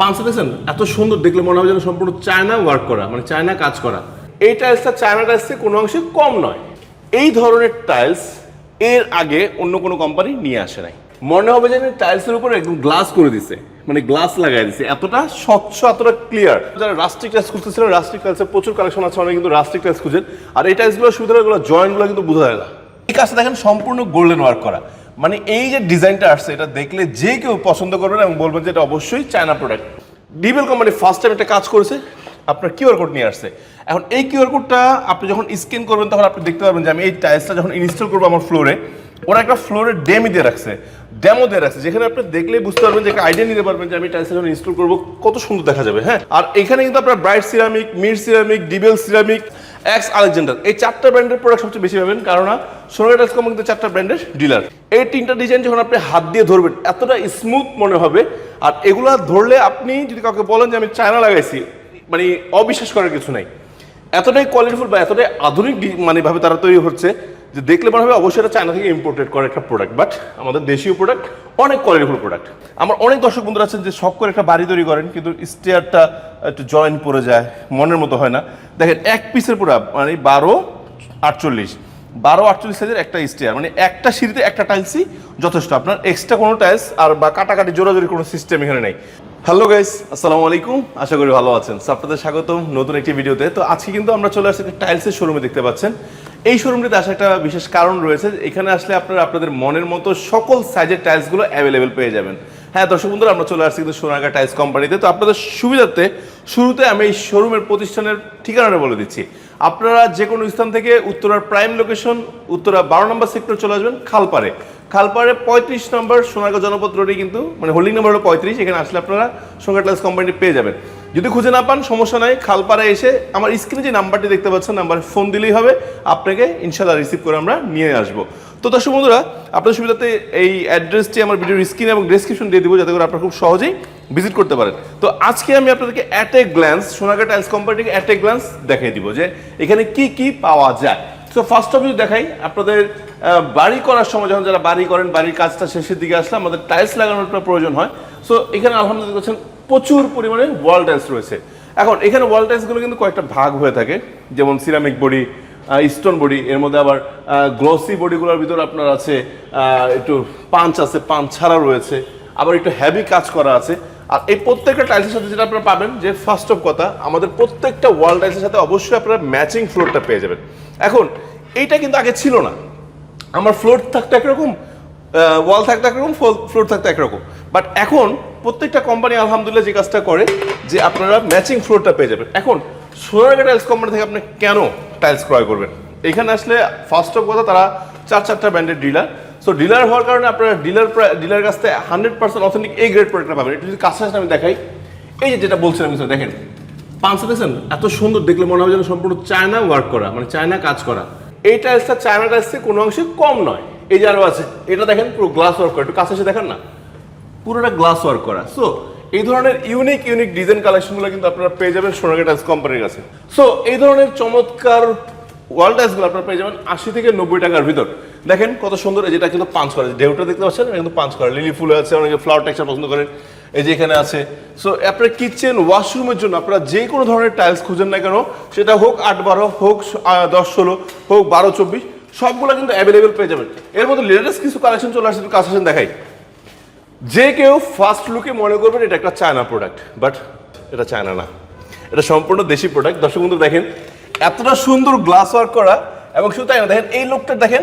দেখছেন এত সুন্দর দেখলে মনে হবে যেন সম্পূর্ণ চায়না ওয়ার্ক করা মানে চায়না কাজ করা। এই টাইলসটা চায়না টাইলস থেকে কোনো অংশে কম নয়। এই ধরনের টাইলস এর আগে অন্য কোনো কোম্পানি নিয়ে আসে নাই। মনে হবে যেন টাইলসের উপরে একদম গ্লাস করে দিছে মানে গ্লাস লাগাই দিছে। এতটা স্বচ্ছ, এতটা ক্লিয়ার যারা রাস্টিক টাইলস খুঁজতেছিলেন রাস্টিক টাইলসের প্রচুর কালেকশন আছে, অনেকে কিন্তু রাস্টিক টাইলস খুঁজেন। আর এই টাইলসগুলোর সুবিধাগুলো জয়েন্টগুলো কিন্তু বোঝা যায় না। এই কাজটা দেখেন সম্পূর্ণ গোল্ডেন ওয়ার্ক করা। মানে এই যে ডিজাইনটা আসছে, এটা দেখলে যে কেউ পছন্দ করবেন এবং বলবেন যে এটা অবশ্যই China product DBL company first time একটা কাজ করেছে, আপনার কিউআর কোড নিয়ে আসছে। এখন এই কিউআর কোডটা আপনি যখন স্ক্যান করবেন, তখন আপনি দেখতে পারবেন যে আমি এই টাইলসটা যখন ইনস্টল করব আমার ফ্লোরে ওরা একটা ফ্লোরে ডেমি দিয়ে রাখছে। ডেমো দিয়ে রাখছে, যেখানে আপনি দেখলেই বুঝতে পারবেন যে একটা আইডিয়া নিতে পারবেন যে আমি টাইলসটা যখন ইনস্টল করব, কত সুন্দর দেখা যাবে হ্যাঁ? আর এখানে কিন্তু আপনার bright ceramic Mir ceramic DBL ceramic X Alexander এই চারটা ব্র্যান্ডের প্রোডাক্ট সবচেয়ে বেশি পাবেন কারণ সোনালি টাইলস কোম্পানি কিন্তু চারটা ব্র্যান্ডের ডিলার এই তিনটা ডিজাইন যখন আপনি হাত দিয়ে ধরবেন, এতটা স্মুথ মনে হবে। আর এগুলো ধরলে আপনি যদি কাউকে বলেন যে আমি চায়না লাগাইছি মানে অবিশ্বাস করার কিছু নাই। এতটাই কোয়ালিটিফুল বা এতটাই আধুনিক মানে ভাবে তারা তৈরি হচ্ছে যে দেখলে মনে হবে অবশ্যই এটা চায়না থেকে ইম্পোর্টেড করা একটা প্রোডাক্ট বাট আমাদের দেশীয় প্রোডাক্ট অনেক কোয়ালিটিফুল প্রোডাক্ট আমার অনেক দর্শক বন্ধুরা আছেন যে শখ করে একটা বাড়ি তৈরি করেন, কিন্তু স্টেয়ারটা একটু জয়েন্ট পড়ে যায়, মনের মতো হয় না। দেখেন, এক পিসের পুরা মানে বারো, আটচল্লিশ। বারো, আটচল্লিশ সাইজের একটা স্টেয়ার মানে একটা সিঁড়িতে একটা টাইলসই যথেষ্ট। আপনার এক্সট্রা কোনো টাইলস আর বা কাটাকাটি, জোরাজোরি কোনো সিস্টেম এখানে নেই। হ্যালো গাইস আসসালামু আলাইকুম, আশা করি ভালো আছেন। আপনাদের স্বাগতম নতুন একটি ভিডিওতে তো। আজকে কিন্তু আমরা চলে আসছি টাইলসের শোরুমে দেখতে পাচ্ছেন। এই শোরুমটিতে আসার একটা বিশেষ কারণ রয়েছে। এখানে আসলে আপনারা আপনাদের মনের মতো সকল সাইজের টাইলসগুলো অ্যাভেলেবেল পেয়ে যাবেন। হ্যাঁ দর্শক বন্ধুরা, আমরা চলে আসছি কিন্তু সোনাগা টাইলস কোম্পানিতে তো আপনাদের সুবিধার্থে শুরুতে আমি এই শোরুমের প্রতিষ্ঠানের ঠিকানাটা বলে দিচ্ছি। আপনারা যে কোনো স্থান থেকে উত্তরার প্রাইম লোকেশন উত্তরা বারো নম্বর সেক্টর চলে আসবেন, খালপাড়ে। খালপাড়ে পঁয়ত্রিশ নম্বর সোনারগাঁ জনপদ রোডে কিন্তু মানে হোল্ডিং নাম্বার হলো পঁয়ত্রিশ, এখানে আসলে আপনারা সোনার টাইলস কোম্পানি পেয়ে যাবেন। যদি খুঁজে না পান, সমস্যা নাই। খালপাড়ে এসে আমার স্ক্রিনে যে নাম্বারটি দেখতে পাচ্ছেন, নাম্বারে ফোন দিলেই হবে। আপনাকে ইনশাল্লাহ রিসিভ করে আমরা নিয়ে আসব। তো দর্শক বন্ধুরা আপনার সুবিধাতে এই অ্যাড্রেসটি আমার ভিডিওর স্ক্রিন এবং ডেসক্রিপশন দিয়ে দিব, যাতে করে আপনারা খুব সহজেই ভিজিট করতে পারেন। তো আজকে আমি আপনাদেরকে at a glance Sonaga tiles কোম্পানিকে অ্যাট এ গ্ল্যান্স দেখিয়ে দিব যে এখানে কি কি পাওয়া যায়। সো ফার্স্ট অফ যদি দেখাই, আপনাদের বাড়ি করার সময় যখন যারা বাড়ি করেন, বাড়ির কাজটা শেষের দিকে আসলে আমাদের টাইলস লাগানোর প্রয়োজন হয়। সো এখানে আলহামদুলিল্লাহ প্রচুর পরিমাণে ওয়াল টাইলস রয়েছে। এখন, এখানে ওয়াল টাইলসগুলো কিন্তু কয়েকটা ভাগ হয়ে থাকে। যেমন সিরামিক বডি স্টোন বডি এর মধ্যে আবার গ্লসি বডিগুলোর ভিতর আপনার আছে একটু পাঞ্চ আছে পাঞ্চ ছাড়া রয়েছে। আবার একটু হ্যাভি কাজ করা আছে। আর এই প্রত্যেকটা টাইলসের সাথে যেটা আপনারা পাবেন, যে ফার্স্ট অফ কথা, আমাদের প্রত্যেকটা ওয়াল টাইলসের সাথে অবশ্যই আপনারা ম্যাচিং ফ্লোরটা পেয়ে যাবেন। এখন, এইটা কিন্তু আগে ছিল না। আমার ফ্লোর থাকতো একরকম ওয়াল থাকতো একরকম ফ্লোর থাকতো একরকম। বাট এখন প্রত্যেকটা কোম্পানি আলহামদুলিল্লাহ যে কাজটা করে, যে আপনারা ম্যাচিং ফ্লোরটা পেয়ে যাবেন। এখন, সোনারগা টাইলস কোম্পানি থেকে আপনি কেন টাইলস ক্রয় করবেন? এখানে আসলে ফার্স্ট অফ কথা তারা চার, চারটা ব্র্যান্ডের ডিলার সো ডিলার হওয়ার কারণে আপনারা ডিলার ডিলার কাছ থেকে হান্ড্রেড পার্সেন্ট অথেন্টিক এই গ্রেড প্রোডাক্টটা পাবেন। এটা যদি কাছে আসলে আমি দেখাই, এই যে যেটা বলছিলাম স্যার দেখেন পাঁচশো দেখছেন? এত সুন্দর দেখলে মনে হবে যেন সম্পূর্ণ চায়না ওয়ার্ক করা মানে চায়না কাজ করা। এই টাইলসটা চায়না টাইলস থেকে কোনো অংশে কম নয়। এই যে আরও আছে, এটা দেখেন পুরো গ্লাস ওয়ার্ক করা। একটু কাছে এসে দেখেন না। পুরোটা গ্লাস ওয়ার্ক করা। সো এই ধরনের ইউনিক ইউনিক ডিজাইন কালেকশনগুলো কিন্তু আপনারা পেয়ে যাবেন সোনাগা টাইলস কোম্পানির কাছে। সো এই ধরনের চমৎকার ওয়াল টাইলসগুলো আপনারা পেয়ে যাবেন আশি থেকে নব্বই টাকার ভিতর। দেখেন কত সুন্দর যেটা কিন্তু পাঁচ করা ঢেউটা দেখতে পাচ্ছেন কিন্তু পাঁচ করা। লিলি ফুল আছে, অনেকে ফ্লাওয়ার টেক্সচার পছন্দ করেন, এই যে এখানে আছে। সো আপনার কিচেন ওয়াশরুমের জন্য আপনারা যে কোনো ধরনের টাইলস খুঁজেন না কেন, সেটা হোক আট বারো, হোক দশ ষোলো, হোক বারো, চব্বিশ, সবগুলো কিন্তু অ্যাভেলেবেল পেয়ে যাবেন। এর মধ্যে লেটেস্ট কিছু কালেকশন চলে আসছে আসেন দেখাই। যে কেউ ফার্স্ট লুকে মনে করবেন এটা একটা চায়না প্রোডাক্ট বাট এটা চায়না না। এটা সম্পূর্ণ দেশি প্রোডাক্ট দর্শক বন্ধু দেখেন, এতটা সুন্দর গ্লাস ওয়ার্ক করা এবং শুধু তাই না, দেখেন, এই লোকটা দেখেন,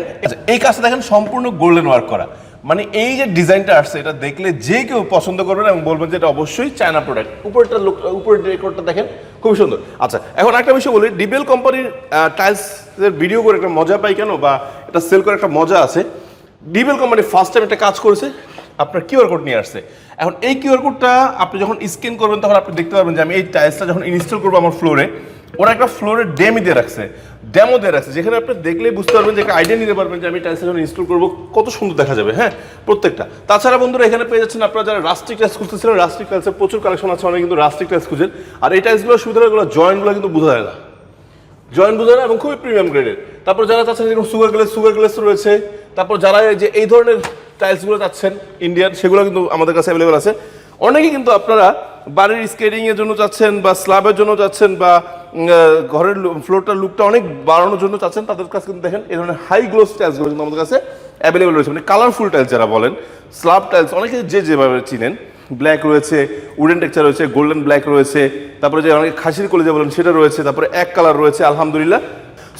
এই কাজটা দেখেন সম্পূর্ণ গোল্ডেন ওয়ার্ক করা। মানে এই যে ডিজাইনটা আসছে, এটা দেখলে যে কেউ পছন্দ করবেন এবং বলবেন যে এটা অবশ্যই চায়না প্রোডাক্ট উপরটা লোক উপরের ডেকোরটা দেখেন খুবই সুন্দর। আচ্ছা এখন একটা বিষয় বলি ডিবেল কোম্পানির টাইলসের ভিডিও করে একটা মজা পাই কেন? বা এটা সেল করে একটা মজা আছে। ডিবেল কোম্পানি ফার্স্ট টাইম একটা কাজ করেছে আপনার কিউআর কোড নিয়ে আসছে। এখন এই কিউআর কোডটা আপনি যখন স্ক্যান করবেন, তখন আপনি দেখতে পারবেন যে আমি এই টাইলসটা যখন ইনস্টল করব আমার ফ্লোরে ওরা একটা ফ্লোরে ডেমি দিয়ে রাখছে। ডেমো দিয়ে রাখছে, যেখানে আপনি দেখলেই বুঝতে পারবেন যে একটা আইডিয়া নিতে পারবেন যে আমি টাইলসটা যখন ইনস্টল করব, কত সুন্দর দেখা যাবে হ্যাঁ? প্রত্যেকটা। তাছাড়া বন্ধুরা, এখানে পেয়ে যাচ্ছেন আপনারা যারা রাস্টিক টাইলস খুঁজতেছিলেন রাস্টিক টাইলসের প্রচুর কালেকশন আছে, অনেকে কিন্তু রাস্টিক টাইলস খুঁজেন। আর এই টাইলসগুলোর সুবিধাগুলো জয়েন্টগুলো কিন্তু বোঝা যায় না। জয়েন্ট বুঝানো এবং খুবই প্রিমিয়াম গ্রেডের তারপর যারা চাচ্ছেন যেরকম সুগার গ্লেস সুগার গ্লেস রয়েছে, তারপর যারা যে এই ধরনের টাইলসগুলো চাচ্ছেন ইন্ডিয়ান সেগুলো কিন্তু আমাদের কাছে অ্যাভেলেবেল আছে। অনেকে কিন্তু আপনারা বাড়ির স্কেটিং এর জন্য চাচ্ছেন বা স্ল্যাবের জন্য চাচ্ছেন বা ঘরের ফ্লোরটার লুকটা অনেক বাড়ানোর জন্য চাচ্ছেন, তাদের কাছে কিন্তু দেখেন এই ধরনের হাই গ্লোস টাইলসগুলো কিন্তু আমাদের কাছে অ্যাভেলেবেল রয়েছে। মানে কালারফুল টাইলস যারা বলেন স্ল্যাব টাইলস অনেকে যে যেভাবে চিনেন ব্ল্যাক রয়েছে উডেন টেক্সচার রয়েছে গোল্ডেন ব্ল্যাক রয়েছে, তারপরে যে অনেকে খাসির কলেজে বলেন সেটা রয়েছে, তারপরে এক কালার রয়েছে, আলহামদুলিল্লাহ।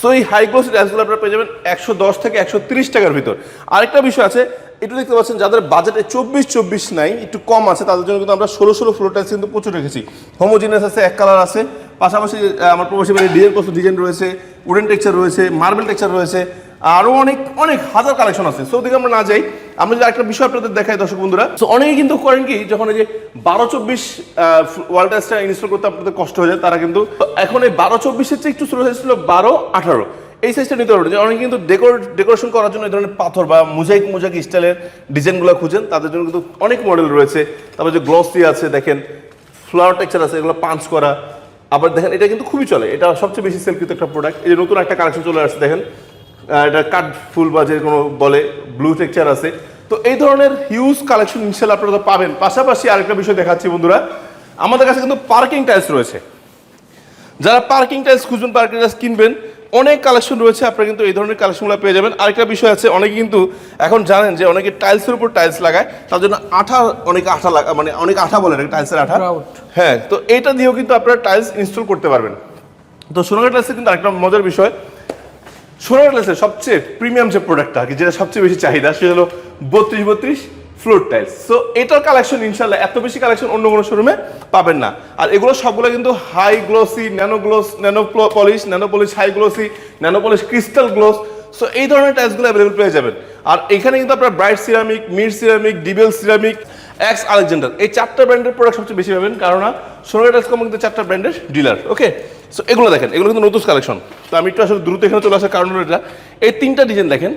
সো এই হাই গ্লোসি টাইলসগুলো আপনারা পেয়ে যাবেন একশো দশ থেকে একশো তিরিশ টাকার ভিতর। আরেকটা বিষয় আছে একটু দেখতে পাচ্ছেন যাদের বাজেটে চব্বিশ চব্বিশ নাই, একটু কম আছে, তাদের জন্য কিন্তু আমরা ষোলো ষোলো ফ্লোর টাইলস কিন্তু প্রচুর রেখেছি। হোমোজিনিয়াস আছে, এক কালার আছে, পাশাপাশি আমার প্রবাসী বাড়ির ডিজাইন কত ডিজাইন রয়েছে উডেন টেক্সচার রয়েছে মার্বেল টেক্সচার রয়েছে আরও অনেক অনেক হাজার কালেকশন আছে। সৌদিকে আমরা না যাই আমরা যদি একটা বিষয় আপনাদের দেখাই, দর্শক বন্ধুরা। সো অনেকে কিন্তু করেন কি, যখন এই যে বারো চব্বিশ ওয়ার্ল্ড টাইসটা ইনস্টল করতে আপনাদের কষ্ট হয়ে যায়, তারা কিন্তু এখন এই বারো চব্বিশের চেয়ে একটু ছোটো সাইজ ছিল বারো আঠারো এই সাইজটা নিতে পারবেন। অনেকে কিন্তু ডেকোর ডেকোরেশন করার জন্য এই ধরনের পাথর বা মোজাইক মোজাইক স্টাইলের ডিজাইনগুলো খুঁজেন, তাদের জন্য কিন্তু অনেক মডেল রয়েছে। তারপর যে গ্লসি আছে, দেখেন ফ্লাওয়ার টেক্সচার আছে, এগুলো পাঞ্চ করা। আবার দেখেন, এটা কিন্তু খুবই চলে। এটা সবচেয়ে বেশি সেল কিন্তু একটা প্রোডাক্ট এই নতুন একটা কালেকশন চলে আসছে, দেখেন। এটা কাঠ ফুল বা যে কোনো বলে ব্লু টেক্সচার আছে। তো এই ধরনের হিউজ কালেকশন ইনশাল্লাহ আপনারা তো পাবেন। পাশাপাশি আরেকটা বিষয় দেখাচ্ছি বন্ধুরা আমাদের কাছে কিন্তু পার্কিং টাইলস রয়েছে। যারা পার্কিং টাইলস খুঁজবেন পার্কিং টাইলস কিনবেন অনেক কালেকশন রয়েছে আপনারা কিন্তু এই ধরনের কালেকশনগুলো পেয়ে যাবেন। আরেকটা বিষয় আছে অনেকে কিন্তু এখন জানেন যে অনেকে টাইলসের উপর টাইলস লাগায় তার জন্য আঠা অনেক আঠা লাগা মানে অনেক আঠা বলে টাইলসের আঠা। হ্যাঁ তো এটা দিয়েও কিন্তু আপনারা টাইলস ইনস্টল করতে পারবেন। তো সোনাগা টাইলসের কিন্তু আরেকটা মজার বিষয় সোনার গ্লাসের সবচেয়ে প্রিমিয়াম যে প্রোডাক্টটা আর কি, যেটা সবচেয়ে বেশি চাহিদা, সেটা হলো বত্রিশ বত্রিশ ফ্লোর টাইলস সো এটার কালেকশন ইনশাল্লাহ এত বেশি কালেকশন অন্য কোনো শোরুমে পাবেন না। আর এগুলো সবগুলো কিন্তু high glossy nano gloss nano polish nano polish high glossy nano polish crystal gloss so এই ধরনের টাইলসগুলো অ্যাভেলেবল পেয়ে যাবেন। আর এখানে কিন্তু আপনার bright ceramic Mir ceramic DBL ceramic X Alexander এই চারটা ব্র্যান্ডের প্রোডাক্ট সবচেয়ে বেশি পাবেন। কারণ সোনার টাইলস কোম্পানি কিন্তু চারটা ব্র্যান্ডের ডিলার ওকে সো এগুলো দেখেন, এগুলো কিন্তু নতুন কালেকশন তো আমি একটু আসলে দ্রুত এখানে চলে আসার কারণ হলো এটা। এই তিনটা ডিজাইন দেখেন,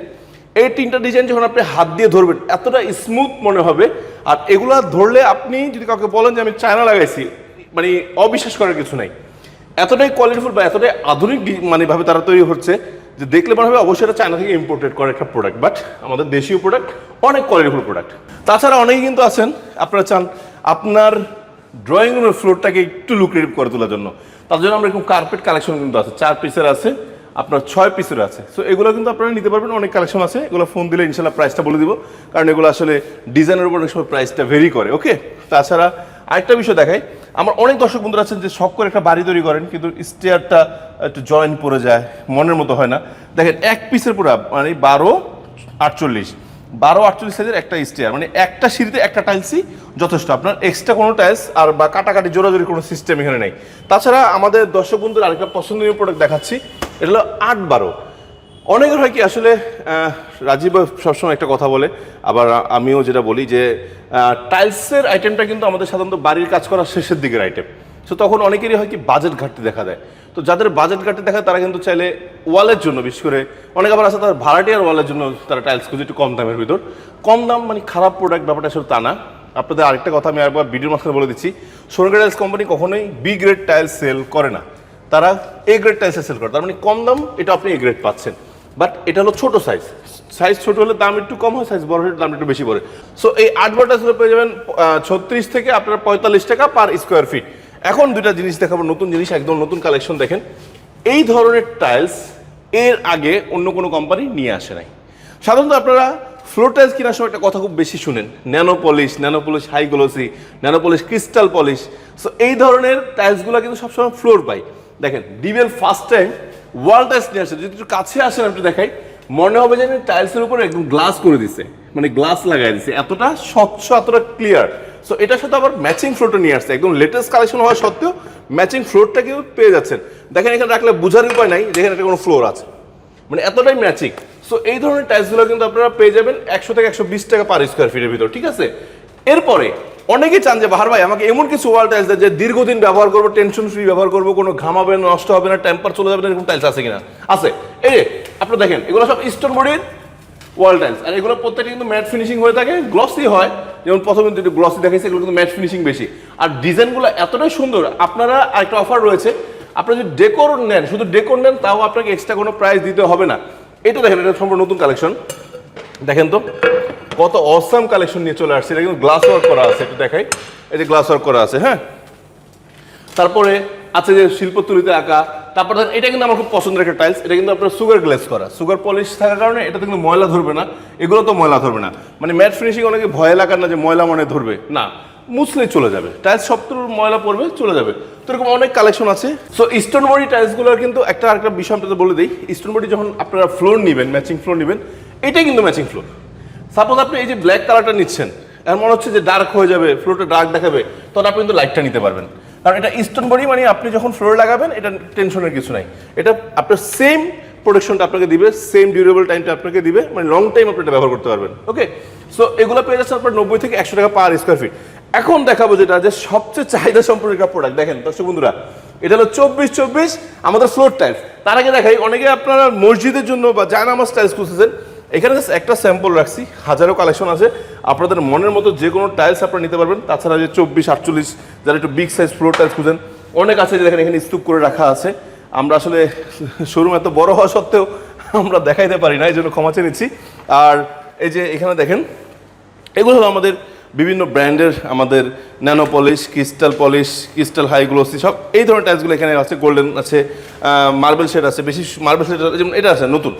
এই তিনটা ডিজাইন যখন আপনি হাত দিয়ে ধরবেন, এতটা স্মুথ মনে হবে। আর এগুলা ধরলে আপনি যদি কাউকে বলেন যে আমি চায়না লাগাইছি মানে অবিশ্বাস করার কিছু নাই। এতটাই কোয়ালিটিফুল বা এতটাই আধুনিক মানে ভাবে তারা তৈরি হচ্ছে যে দেখলে মনে হবে অবশ্যই এটা চায়না থেকে ইম্পোর্টেড করা একটা প্রোডাক্ট বাট আমাদের দেশীয় প্রোডাক্ট অনেক কোয়ালিটিফুল প্রোডাক্ট তাছাড়া অনেকেই কিন্তু আছেন, আপনারা চান আপনার ড্রয়িং রুমের ফ্লোরটাকে একটু লুক্রেটিভ করে তোলার জন্য। তার জন্য আমরা এরকম কার্পেট কালেকশন কিন্তু আছে। চার পিসের আছে, আপনার ছয় পিসের আছে। সো এগুলো কিন্তু আপনারা নিতে পারবেন, অনেক কালেকশন আছে। এগুলো ফোন দিলে ইনশাল্লাহ প্রাইসটা বলে দিব। কারণ এগুলো আসলে ডিজাইনের উপর অনেক সময় প্রাইসটা ভেরি করে ওকে তাছাড়া আরেকটা বিষয় দেখাই, আমার অনেক দর্শক বন্ধুরা আছেন যে শখ করে একটা বাড়ি তৈরি করেন, কিন্তু স্টেয়ারটা একটু জয়েন্ট পড়ে যায়, মনের মতো হয় না। দেখেন, এক পিসের পুরো মানে বারো, আটচল্লিশ। বারো আটচল্লিশ সাইজের একটা স্টেয়ার মানে একটা সিঁড়িতে একটা টাইলসই যথেষ্ট। আপনার এক্সট্রা কোনো টাইলস আর বা কাটাকাটি জোরাজোরি কোনো সিস্টেম এখানে নেই। তাছাড়া আমাদের দর্শক বন্ধুর আরেকটা পছন্দনীয় প্রোডাক্ট দেখাচ্ছি, এটা হলো আট বারো। অনেকের হয় কি আসলে রাজীব সবসময় একটা কথা বলে, আবার আমিও যেটা বলি যে টাইলসের আইটেমটা কিন্তু আমাদের সাধারণত বাড়ির কাজ করার শেষের দিকের আইটেম সো তখন অনেকেরই হয় কি বাজেট ঘাটতি দেখা দেয়। তো যাদের বাজেট ঘাটতি দেখা তারা কিন্তু চাইলে ওয়ালের জন্য, বিশেষ করে অনেক আবার আছে তার ভাড়াটিয়ার ওয়ালের জন্য তারা টাইলস খুঁজে একটু কম দামের ভিতর। কম দাম মানে খারাপ প্রোডাক্ট ব্যাপারটা আসলে তা না। আপনাদের আরেকটা কথা আমি একবার ভিডিওর মাঝখানে বলে দিচ্ছি। সোনগা টাইলস কোম্পানি কখনোই বি গ্রেড টাইলস সেল করে না। তারা এ গ্রেড টাইলসে সেল করে। তার মানে কম দাম, এটা আপনি এ গ্রেড পাচ্ছেন। বাট এটা হলো ছোটো সাইজ সাইজ ছোট হলে দাম একটু কম হয় সাইজ বড় হলে দাম একটু বেশি পড়ে। সো এই অ্যাডভার্টাইজগুলো পেয়ে যাবেন ছত্রিশ থেকে আপনার পঁয়তাল্লিশ টাকা পার স্কোয়ার ফিট এখন দুইটা জিনিস দেখাবো, নতুন জিনিস, একদম নতুন কালেকশন দেখেন। এই ধরনের টাইলস এর আগে অন্য কোনো কোম্পানি নিয়ে আসে নাই। সাধারণত আপনারা ফ্লোর টাইলস কেনার সময় একটা কথা খুব বেশি শুনেন nano polish nano polish high glossy nano polish crystal polish so এই ধরনের টাইলসগুলো কিন্তু সবসময় ফ্লোর পাই দেখেন DBL first time wall tiles নিয়ে আসে। যদি একটু কাছে আসেন আপনি দেখাই, মনে হবে যে টাইলসের উপরে একদম গ্লাস করে দিছে। মানে গ্লাস লাগাই দিছে। এতটা স্বচ্ছ, এতটা ক্লিয়ার সো এটার সাথে আবার ম্যাচিং ফ্লোরটা নিয়ে আসছে। একদম লেটেস্ট কালেকশন হওয়া সত্ত্বেও ম্যাচিং ফ্লোরটা কিন্তু পেয়ে যাচ্ছেন। দেখেন এখানে রাখলে বোঝার উপায় নাই যেখানে একটা কোনো ফ্লোর আছে। মানে এতটাই ম্যাচিং সো এই ধরনের টাইলসগুলো কিন্তু আপনারা পেয়ে যাবেন একশো থেকে একশো বিশ টাকা পার স্কোয়ার ফিটের ভিতর, ঠিক আছে? এরপরে অনেকেই চান যে, বাহার ভাই, আমাকে এমন কিছু ওয়াল টাইলস দেয় যে দীর্ঘদিন ব্যবহার করব টেনশন ফ্রি ব্যবহার করব, কোনো ঘামাবে না, নষ্ট হবে না টেম্পার চলে যাবে না, এরকম টাইলস আছে কিনা? আছে। এই যে, আপনারা দেখেন, এগুলো সব স্টোন বডির ওয়াল টাইলস আর এগুলো প্রত্যেকটা কিন্তু ম্যাট ফিনিশিং হয়ে থাকে গ্লসি হয়। যেমন প্রথমে যেটা গ্লসি দেখাইছে, এগুলো কিন্তু ম্যাট ফিনিশিং বেশি। আর ডিজাইনগুলো এতটাই সুন্দর, আপনারা একটা অফার রয়েছে, আপনারা যদি ডেকোর নেন, শুধু ডেকোর নেন, তাও আপনাকে এক্সট্রা কোনো প্রাইস দিতে হবে না। এটা দেখেন, এটা সম্পূর্ণ নতুন কালেকশন দেখেন তো, কত অসাম কালেকশন নিয়ে চলে আসছে। এটা কিন্তু গ্লাস ওয়ার্ক করা আছে, একটু দেখাই। এই যে গ্লাস ওয়ার্ক করা আছে হ্যাঁ? তারপরে আছে যে শিল্পতুলিতে আঁকা তারপর ধরেন, এটা কিন্তু আমার খুব পছন্দের একটা টাইলস এটা কিন্তু আপনার সুগার গ্লেস করা। সুগার পলিশ থাকার কারণে এটা কিন্তু ময়লা ধরবে না, এগুলো তো ময়লা ধরবে না। মানে ম্যাট ফিনিশিং অনেকে ভয় লাগার না যে ময়লা মনে ধরবে। না মুছলেই চলে যাবে। টাইলস সবটুকু ময়লা পড়বে, চলে যাবে। তো এরকম অনেক কালেকশন আছে। সো স্টোন বডি টাইলসগুলোর কিন্তু একটা একটা বিষয় আপনাদের বলে দিই। স্টোন বডি যখন আপনারা ফ্লোর নেবেন ম্যাচিং ফ্লোর নেবেন, এটাই কিন্তু ম্যাচিং ফ্লোর সাপোজ আপনি এই যে ব্ল্যাক কালারটা নিচ্ছেন এর মনে হচ্ছে যে ডার্ক হয়ে যাবে ফ্লোরটা ডার্ক দেখাবে, তখন আপনি কিন্তু লাইটটা নিতে পারবেন। কারণ এটা স্টোন বডি মানে আপনি যখন ফ্লোর লাগাবেন, এটা টেনশনের কিছু নাই। এটা আপনার সেম প্রোটেকশনটা আপনাকে দিবে সেম ডিউরেবল টাইমটা আপনাকে দিবে মানে লং টাইম আপনি এটা ব্যবহার করতে পারবেন। ওকে সো এগুলো পেয়ে যাচ্ছে আপনার নব্বই থেকে একশো টাকা পার স্কোয়ার ফিট এখন দেখাবো যেটা, যে সবচেয়ে চাহিদা সম্পন্ন একটা প্রোডাক্ট দেখেন, দর্শক বন্ধুরা, এটা হলো চব্বিশ চব্বিশ আমাদের ফ্লোর টাইলস তার আগে দেখাই, অনেকে আপনারা মসজিদের জন্য বা জায়নামাজ টাইলস খুঁজতেছেন। এখানে just একটা স্যাম্পল রাখছি, হাজারো কালেকশন আছে। আপনাদের মনের মতো যে কোনো টাইলস আপনারা নিতে পারবেন। তাছাড়া যে চব্বিশ, আটচল্লিশ, যারা একটু বিগ সাইজ ফ্লোর টাইলস খুঁজেন, অনেক আছে যে দেখেন এখানে স্তূপ করে রাখা আছে। আমরা আসলে শোরুম এত বড় হওয়া সত্ত্বেও আমরা দেখাইতে পারি না এই জন্য ক্ষমা চেয়ে নিচ্ছি। আর এই যে এখানে দেখেন, এগুলো হলো আমাদের বিভিন্ন ব্র্যান্ডের আমাদের nano polish, crystal polish, crystal high glossy, সব এই ধরনের টাইলসগুলো এখানে আছে, গোল্ডেন আছে মার্বেল শেড আছে, বেশি মার্বেল শেড যেমন এটা আছে, নতুন।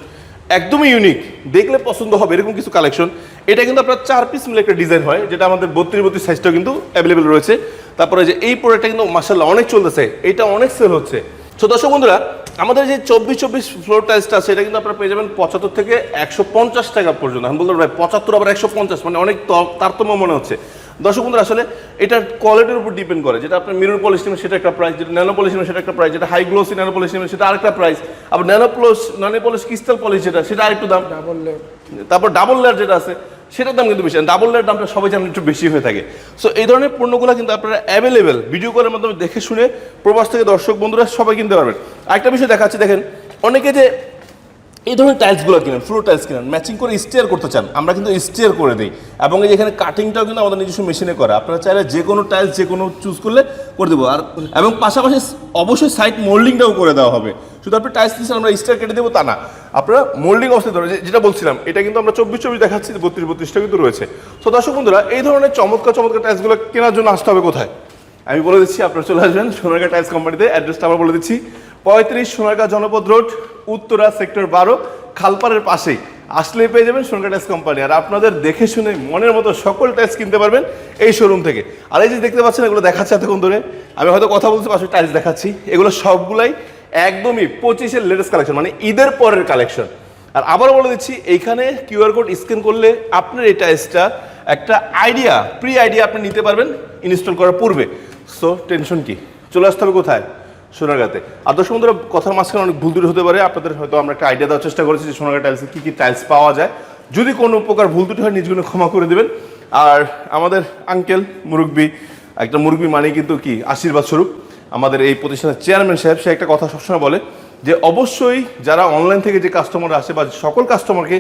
একদমই ইউনিক দেখলে পছন্দ হবে, এরকম কিছু কালেকশন এটা কিন্তু আপনার চার পিস মিলে একটা ডিজাইন হয়, যেটা আমাদের বত্রিশ বত্রিশ সাইজটাও কিন্তু অ্যাভেলেবেল রয়েছে। তারপরে যে এই প্রোডাক্টটা কিন্তু মাসাল্লাহ অনেক চলতেছে, এটা অনেক সেল হচ্ছে। তো দর্শক বন্ধুরা, আমাদের যে চব্বিশ চব্বিশ ফ্লোর টাইলসটা আছে, এটা কিন্তু আপনারা পেয়ে যাবেন পঁচাত্তর থেকে একশো পঞ্চাশ টাকা পর্যন্ত। আমি বলতে ভাই, পঁচাত্তর আবার একশো পঞ্চাশ মানে অনেক তারতম্য মনে হচ্ছে। দর্শক বন্ধুরা আসলে এটার কোয়ালিটির উপর ডিপেন্ড করে। যেটা আপনার মিরর পলিশ নেবেন সেটা একটা প্রাইস যেটা ন্যানো পলিশ নেবেন সেটা একটা প্রাইস যেটা হাই গ্লোসি ন্যানো পলিশ নেবেন সেটা আরেকটা প্রাইস আবার nano polish nano polish crystal polish যেটা সেটা আরেকটু দাম। ডাবল তারপর ডাবল লেয়ার যেটা আছে সেটার দাম কিন্তু বেশি। ডাবল লেয়ার দামটা সবাই জানেন একটু বেশি হয়ে থাকে। সো এই ধরনের পণ্যগুলো কিন্তু আপনারা অ্যাভেলেবেল ভিডিও কলের মাধ্যমে দেখে শুনে প্রবাস থেকে দর্শক বন্ধুরা সবাই কিনতে পারবেন। আরেকটা বিষয় দেখাচ্ছি দেখেন অনেকে যে এই ধরনের টাইলসগুলো কিনেন ফ্লোর টাইলস কিনেন ম্যাচিং করে স্টেয়ার করতে চান, আমরা কিন্তু স্টেয়ার করে দিই। এবং এই এখানে কাটিংটাও কিন্তু আমাদের নিজস্ব মেশিনে করা। আপনারা চাইলে যে কোনো টাইলস যে কোনো চুজ করলে করে দেবো। আর এবং পাশাপাশি অবশ্যই সাইড মোল্ডিংটাও করে দেওয়া হবে। শুধু আপনি টাইলস দিচ্ছেন আমরা স্টেয়ার কেটে দেবো, তা না। আপনারা মোল্ডিং অবস্থায় ধরে যেটা বলছিলাম, এটা কিন্তু আমরা চব্বিশ চব্বিশ দেখাচ্ছি বত্রিশ বত্রিশটা কিন্তু রয়েছে। তো দর্শক বন্ধুরা, এই ধরনের চমৎকার চমৎকার টাইলসগুলো কেনার জন্য আসতে হবে কোথায়? আমি বলে দিচ্ছি, আপনারা চলে আসবেন সোনারগাঁ টাইলস কোম্পানিতে অ্যাড্রেসটা আবার বলে দিচ্ছি। পঁয়ত্রিশ সোনারগাঁ জনপদ রোড, উত্তরা সেক্টর বারো, খালপাড়ের পাশেই। আসলে পেয়ে যাবেন সোনারগাঁ টাইলস কোম্পানি। আর আপনাদের দেখে শুনে মনের মতো সকল টাইলস কিনতে পারবেন এই শোরুম থেকে। আর এই যে দেখতে পাচ্ছেন, এগুলো দেখাচ্ছে এতক্ষণ ধরে। আমি হয়তো কথা বলতে পাশে টাইলস দেখাচ্ছি। এগুলো সবগুলাই একদমই পঁচিশের লেটেস্ট কালেকশন মানে ঈদের পরের কালেকশন আর আবারও বলে দিচ্ছি, এইখানে কিউআর কোড স্ক্যান করলে আপনার এই টাইলসটা একটা আইডিয়া প্রি আইডিয়া আপনি নিতে পারবেন ইনস্টল করার পূর্বে। সো টেনশন কি? চলে আসতে হবে কোথায়? সোনারগাঁতে। আর দর্শক বন্ধুরা, কথার মাঝখানে অনেক ভুল হতে পারে। আপনাদের হয়তো আমরা একটা আইডিয়া দেওয়ার চেষ্টা করেছি যে সোনারগাঁ টাইলসে কী কী টাইলস পাওয়া যায়। যদি কোনো প্রকার ভুল ত্রুটি হয় নিজগুলো ক্ষমা করে দেবেন। আর আমাদের আঙ্কেল মুরব্বী, একটা মুরব্বী মানে কিন্তু কি? আশীর্বাদ স্বরূপ। আমাদের এই প্রতিষ্ঠানের চেয়ারম্যান সাহেব, সে একটা কথা সবসময় বলে যে, অবশ্যই যারা অনলাইন থেকে যে কাস্টমার আসে বা সকল কাস্টমারকে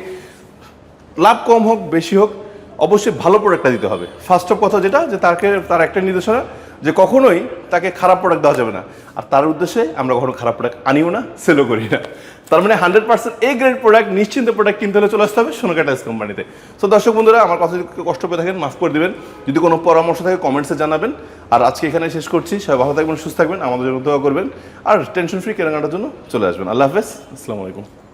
লাভ কম হোক, বেশি হোক, অবশ্যই ভালো প্রোডাক্টটা দিতে হবে। ফার্স্ট অফ কথা যেটা, যে তাকে, তার একটা নির্দেশনা যে কখনোই তাকে খারাপ প্রোডাক্ট দেওয়া যাবে না। আর তার উদ্দেশ্যে আমরা কখনো খারাপ প্রোডাক্ট আনিও না সেলও করি না। তার মানে hundred percent A grade product নিশ্চিন্ত প্রোডাক্ট কিনতে হলে চলে আসতে হবে সোনাকা টাইলস কোম্পানিতে সো দর্শক বন্ধুরা, আমার কথা কষ্ট পেয়ে থাকেন, মাফ করে দেবেন। যদি কোনো পরামর্শ থাকে কমেন্টসে জানাবেন। আর আজকে এখানে শেষ করছি। সবাই ভালো থাকবেন, সুস্থ থাকবেন, আমাদের জন্য দোয়া করবেন। আর টেনশন ফ্রি কেনাকাটার জন্য চলে আসবেন। আল্লাহ হাফেজ, আসসালামু আলাইকুম।